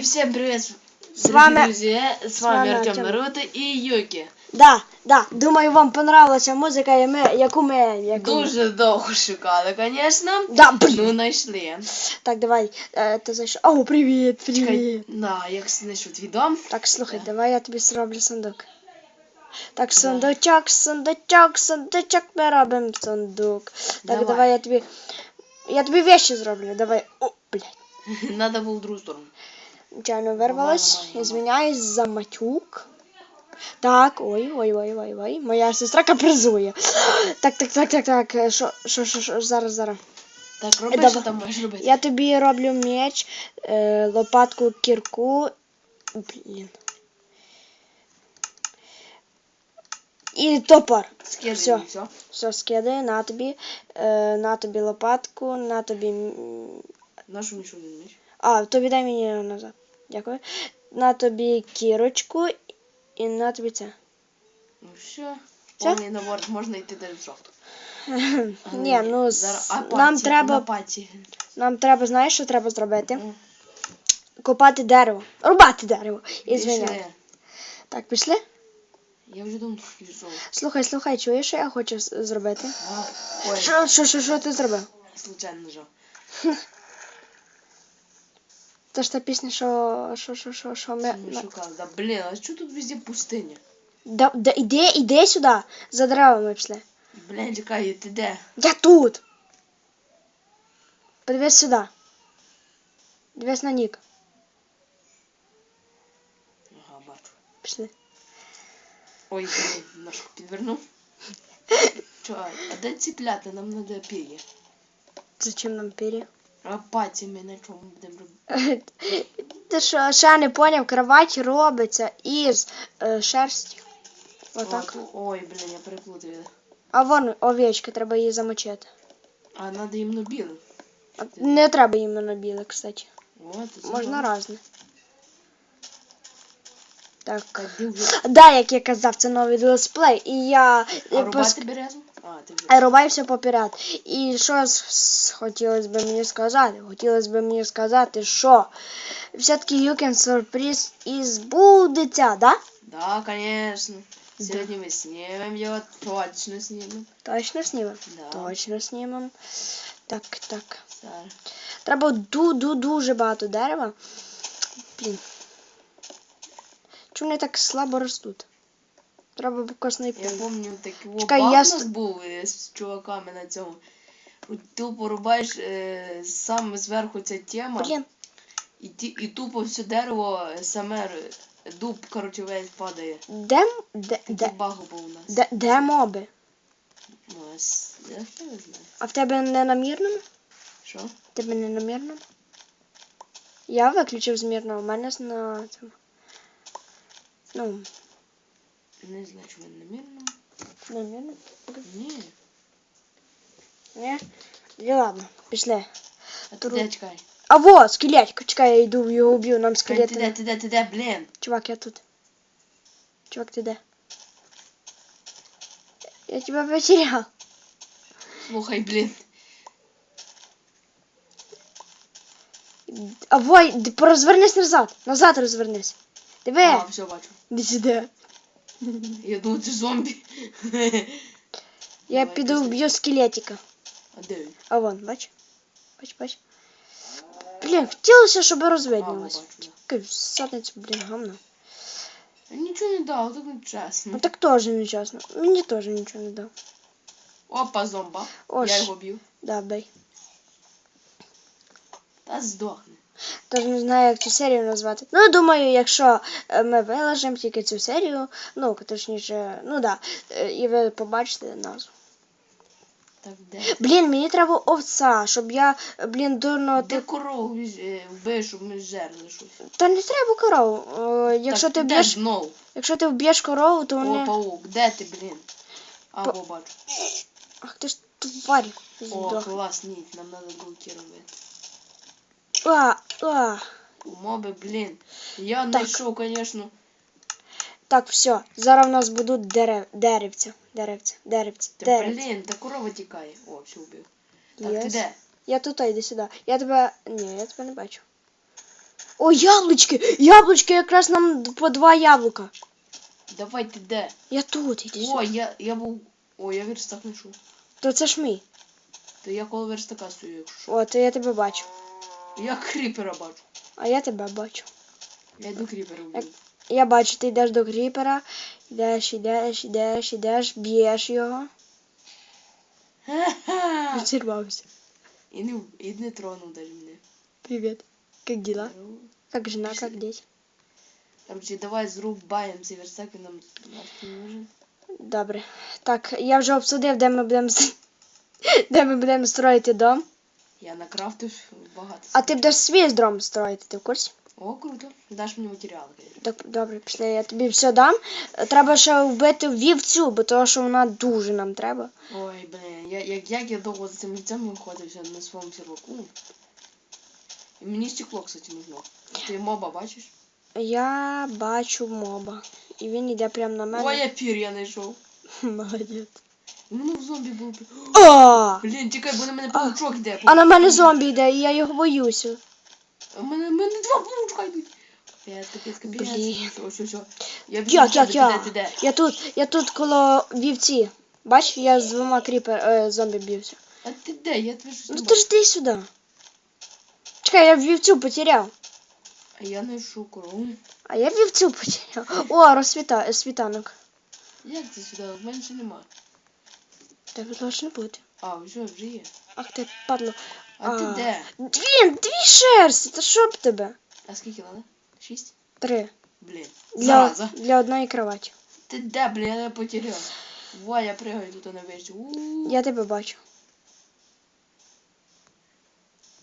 всем привет! С вами- друзья, с, с вами Артем. Наруто и Юки. Да, да, думаю, вам понравилася музика, яку ми. Яку... Дуже довго шукали, конечно. Да, блін. Ну, знайшли. Так, давай. Е, ти зайшов. О, привіт, привіт. Чекай, да, як знайшов твій дом. Так, слухай, да. давай я тобі зроблю сундук. Так, сундучок, сундучок, сундучок, ми робимо сундук. Так, Давай. давай. я тобі. Я тобі вещи зроблю. Давай. О, блядь. Надо було в другу сторону. Нечайно вирвалась. Извиняюсь за матюк. Так, ой, ой, ой, ой, ой. Моя сестра капризує. Так, так, так, так, так. Що, що, що, що, зараз, зараз. Так, роби, що там будеш робити. Я тобі роблю меч, е, лопатку, кірку. Блін. І топор. Скидай, все. все. Все, скидаю, на тобі. Е, на тобі лопатку, на тобі. Нашу нічого не вмієш. А, тобі дай мені назад. Дякую. На тобі кірочку і на тобі це. Ну все. Все? Повний набор, можна йти далі в. А, Ні, ну з- зараз- а нам треба- На. Нам треба, знаєш, що треба зробити? Ну, Копати дерево. Рубати дерево. І пішли. звиняти. Так, пішли? Я вже давно пішов. Слухай, слухай, чуєш, що я хочу з- зробити? А, Ой, Що, що, що, що ти зробив? случайно нажав. Це ж та пісня, що, що, що, що, що ми... Не шукав. Да, блін, а що тут везде пустиня? Да, да, іди, іди сюди, за деревами пішли. Блін, чекай, ти де? Я тут. Подивись сюди. Дивись на нік. Ага, бачу. Пішли. Ой, блін, ножку підвернув. Чо, а де ціпляти? Нам надо пір'я. Зачем нам пір'я? А паті ми на чому будемо робити? Ти що, ще не поняв, кровать робиться із е, шерсті. Отак. От, Ой, блін, я переплутаю. А вон овечка, треба її замочити. А надо іменно білим. А Не треба іменно біле, кстати. От, Можна разне. Так. Так, де? Да, як я казав, це новий летсплей. І я А рубати березу? А, ти вже. рубаю все поперед. І що хотілося б мені сказати? Хотілося б мені сказати, що все-таки Юкін сюрприз і збудеться, да? Да, конечно. Сьогодні ми знімемо його, точно знімемо. Точно знімемо? Да. Точно знімемо. Так, так. Зараз. Треба ду-ду-дуже багато дерева. Блін. Чому вони так слабо ростуть? Треба б косний Я пункт. пам'ятаю, такий Чекай, я ст- був е, з чуваками на цьому. Тупо рубаєш е, саме зверху ця тема, Блін, і, ті, і тупо все дерево е, саме р- дуб, коротше, весь падає. де, м- де, Такий де, баг був у нас. де, де моби? Ну, с- я хто не знаю. А в тебе не на мірному? Що? В тебе не на мірному? Я виключив з мірного, у мене на цьому. Ну, Не знаю, чи в мене намірно. Ні. Ні? І ладно, пішли. А ти де, чекай. А во, скелетик, чекай, я йду його уб'ю, нам скелет. ти де, ти де, ти де, блін. Чувак, я тут. Чувак, ты де? Я тебя потерял. Слухай, блін. А вой, розвернись назад. Назад розвернись. Диви. А, все, бачу. Іди сюди. Я думаю, це зомбі. Я Давай, піду пішли. вб'ю скелетика. А де він? А вон, бач? Бач, бач. Блін, хотілося, щоб А, розвиднілось. бачу, да. Такий задницю, блін, гамно. Я нічого не дав, так не чесно. Ну так теж нечесно. Мені теж нічого не дав. Опа, зомба. Ось. Я його б'ю. Да, бей. Та здохне. Тож не знаю, як цю серію назвати. Ну, думаю, якщо е, ми виложимо тільки цю серію, ну, точніше, ну да, е, і ви побачите назву. Так, де? Блін, мені треба овца, щоб я, блін, дурно. Де Ти... корову е, вбив, щоб ми жерли щось. Та не треба корову. Якщо так, ти де вб'єш, знов? якщо ти вб'єш корову, то О, вони. паук, де ти, блін? А, Па- бачу. Ах ти ж тварь. О, клас, ніт, нам треба булки робити. А, а. У моби, блін. Я знайшов, звісно. Так, все. Зараз в нас будуть дерев... деревця. Деревця, деревця, Та, деревця. блін, та корова тікає. О, все вбив. Так, ти Єс. де? Я тут, йди сюди. Я тебе. Ні, я тебе не бачу. О, яблучки! Яблучки якраз нам по два яблука. Давай ти де? Я тут, іди О, сюди. я, я був. О, я верстак знайшов. То це ж мій. То я коло верстака стою, якщо. О, то я тебе бачу. Я кріпера бачу. А я тебе бачу. Я йду кріпера вбив. Я бачу, ти йдеш до кріпера, йдеш, йдеш, йдеш, йдеш, б'єш його. Ха-ха! І не, і не тронув даже мене. Привіт. Дела? Здорово. Как жена, как дети? Короче, давай зрубаємо цей верстак, він нам нафиг не нужен. Добре. Так, я вже обсудив, де ми будемо с- де ми будемо строїти дом. Я накрафтив багато. А ти будеш свій дом строїти, ти в курсі? О, круто. Даш мені матеріали. Так, добре, після я тобі все дам. Треба ще вбити вівцю, бо того, що вона дуже нам треба. Ой, блин, я, як, як я довго за цим лицем виходився на своєму серваку. І мені стекло, кстати, нужно. Ти моба бачиш? Я бачу моба. І він йде прямо на мене. Ой, я пір я знайшов. Молодець. У мене в зомбі був. О! Блін, чекай, бо на мене паучок йде. А на мене зомбі йде, і я його боюся. В мене, в мене два паучка йдуть. Капець, капець, капець. Блін. Все, все, все. Я біжу Як, до як, я? де, де? Я тут, я тут коло вівці. Бач, я з двома кріпер е, зомбі б'юся. А ти де? Я тебе щось не Ну ти бачу. ж ти сюди. Чекай, я вівцю потеряв. А я знайшов корову. А я вівцю потеряв. О, розсвіта, е, світанок. Як це сюди? В мене ще нема. Так должно бути. А, вже, вже є. Ах ти, падло. А, ти А. де? Дві, дві шерсті, та що б тебе? А скільки надо? Шість? Три. Блін. Для, Зараза. для одної кроваті. Ти де, блін, я потеряв. Во, я пригаю тут на вежі. У. Я тебе бачу.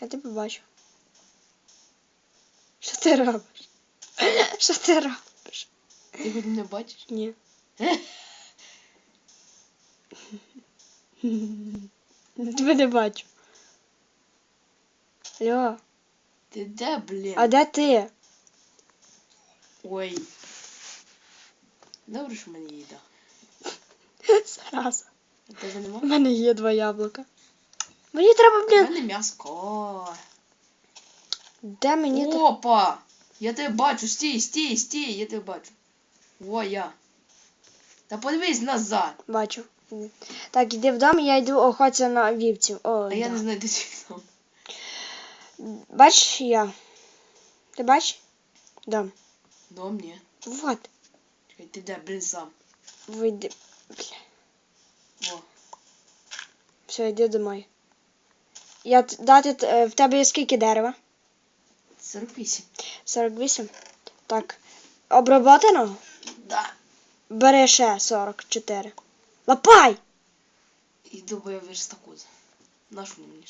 Я тебе бачу. Що ти робиш? Що ти робиш? Ти хоч мене бачиш? Ні. Тебе не бачу. Алло, Ти де, блін? а де ти? Ой. Добре, що в мене їда. Зараза. У мене є два яблука. Мені треба, У блін. мене м'яско. Де мені? Опа! Я тебе бачу, стій, стій, стій, я тебе бачу. Во я. Та подивись назад. Бачу. Так, іди вдома, я йду охотя на вівців. О, А я да. не знаю, де ти там. Бачиш я? Ти бачиш? Да. Дом, ні. Вот. Чекай, ти де, блін, сам. Вийди. Бля. Во. Все, йди домой. Я т- дати т- е, в тебе є скільки дерева? 48. 48. Так. Обработано? Да. Бери ще 44. Лапай! Іду, бо я верстаку. Наш мені.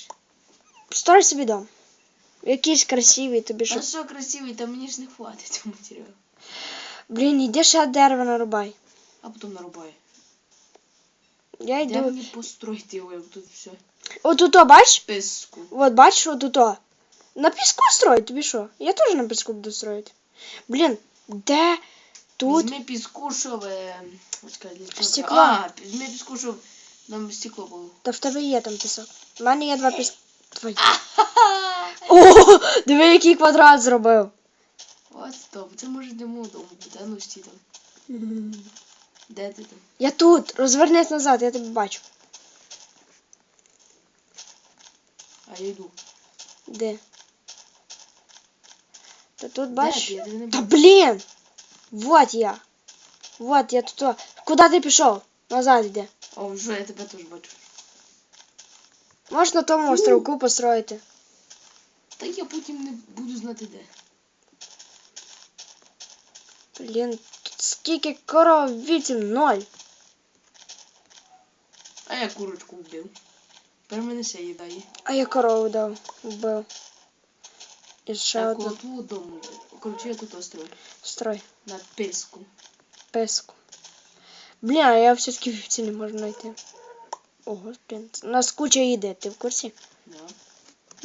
Строй собі дом. Якийсь красивий тобі що. А що красивий, та мені ж не хватить цього матеріалу. Блін, іди ще дерева нарубай. А потім нарубаю. Я Де йду. мені построїти його, як тут все? Отут, бачиш? Писку. От бачиш, отут. На піску строй, тобі що? Я теж на піску буду строїти. Блін, де тут? Візьми піску, щоб... е? Стекло. А, візьми піску, щоб нам стекло було. Та в тебе є там пісок. У мене є два піски. Твої. О, диви, який квадрат зробив. От стоп, це може дому дому буде, ну стій там. Де ти там? Я тут. Розвернись назад, я тебе бачу. А я йду. Де? Та тут бачиш? Та блін! Вот я. Вот я тут. Куди ти пішов? Назад йди. О, вже я тебе теж бачу. Можеш на тому островку построїти. Та я потім не буду знати де. Блін, тут скільки коров вітів? Ноль. А я курочку вбив. Тепер мене ще їда є. А я корову дав. Вбив. І ще одну. дому. Короче, я тут острою. Строй. На. Песку. Блін, а я все-таки вівці не можу знайти. Ого, блін. У нас куча їди, ти в курсі? Да.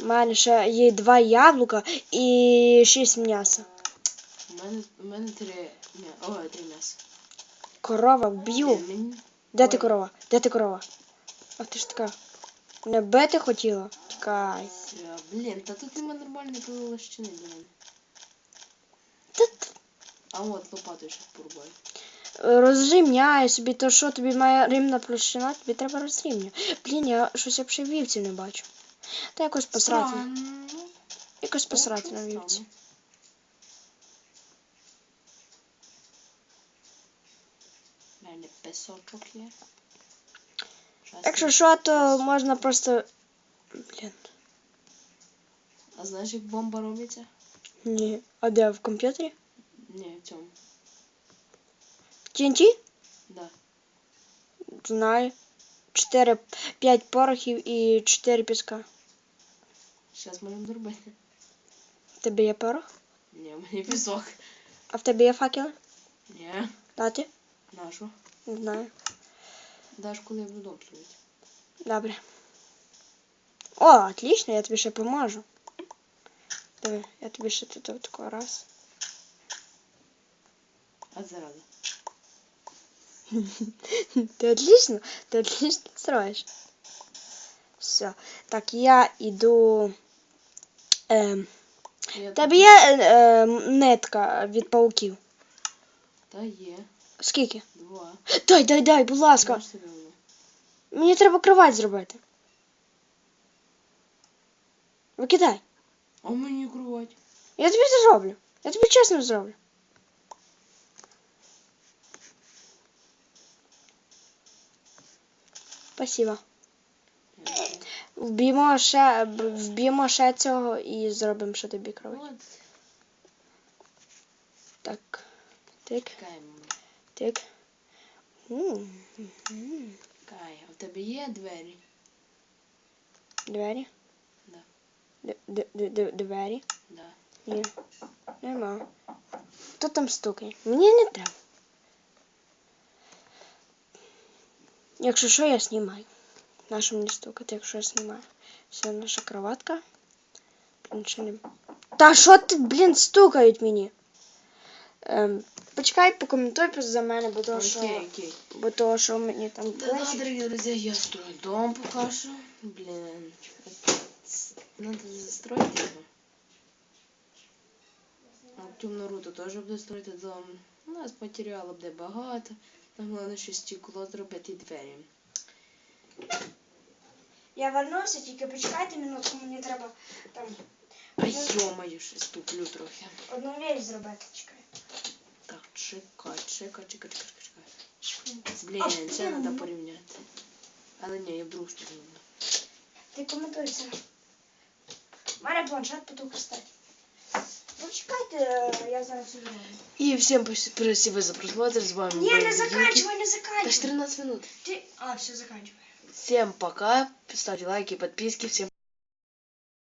У мене ще є два яблука і шість м'яса. У мене, у мене три, м'я... О, три м'яса. Корова вб'ю. Е, Мені... Де ти корова? Де ти корова? А ти ж така. Не бити хотіла? Чекай. Блін, та тут нема нормальної. Та т- А от лопатою щось порубай. Розрівняй собі, то що тобі має рівна площина, тобі треба розрівнювати. Блін, я щось взагалі вівці не бачу. Та якось посрати. Странно. Якось посрати на вівці. У мене песочок є. Якщо що, то можна просто. Блін. А знаєш, як бомба робиться? Ні. А де в комп'ютері? Ні, в цьому. В TNT? Да. Знаю. 4, 5 порохів і 4 піска. Зараз можемо зробити. В тебе є порох? Ні, в мене пісок. А в тебе є факели? Ні. Дати? Нашу. Не знаю. Даш, коли я буду строїти. Добре. О, отлично, я тобі ще поможу. Диви, я тобі ще тут от такого раз. А заради. Ти отлично, ти отлично строїш. Все. Так, я іду. Е, Я тебе є е, е, нитка від пауків? Та є. Скільки? Два. Дай, дай, дай, будь ласка. Мені треба кровать зробити. Викидай. А мені кровать. Я тобі зроблю. Я тобі чесно зроблю. Спасибо. Вб'ємо ще, вб'ємо ще цього і зробимо ще тобі кровать. От. Так. Тик, Чекаємо. тик. М, м. Кай, а в тебе є двері? Двері? Да. Д- д- д- д- Двері? Да. Ні. Нема. Хто там стукає? Мені не треба. Якщо що, я знімаю. Нащо мені стукати, якщо я знімаю. Все, наша кроватка. Нічого не... Та що ти, блін, стукають мені? Ем, почекай, покоментуй за мене, бо то, що, Окей, окей. бо то, що мені там Да, пишуть. дорогие друзья, я строю дом пока что. Блин, надо застроить его. Темную руту тоже буду строити дом. У нас матеріалу буде багато. Нам головне ще стекло зробити і двері. Я вернуся, тільки почекайте минутку, мені треба там А йомаю, ще ступлю трохи. одну вещь зробити. Чекай. Так, чекай, чекай, чекай, чекай, чекай. Блін, це треба порівняти. Але ні, я в другу сторону. Ти коментуй це. У мене планшет потух кстати. Почекайте, я зараз зроблю. І всім спасибо за просмотр. З вами Ні, був не Юкий. заканчивай, не Та ж заканчивай. 13 минут. Ти... А, все, заканчивай. Всем пока. Ставьте лайки, подписки. Всем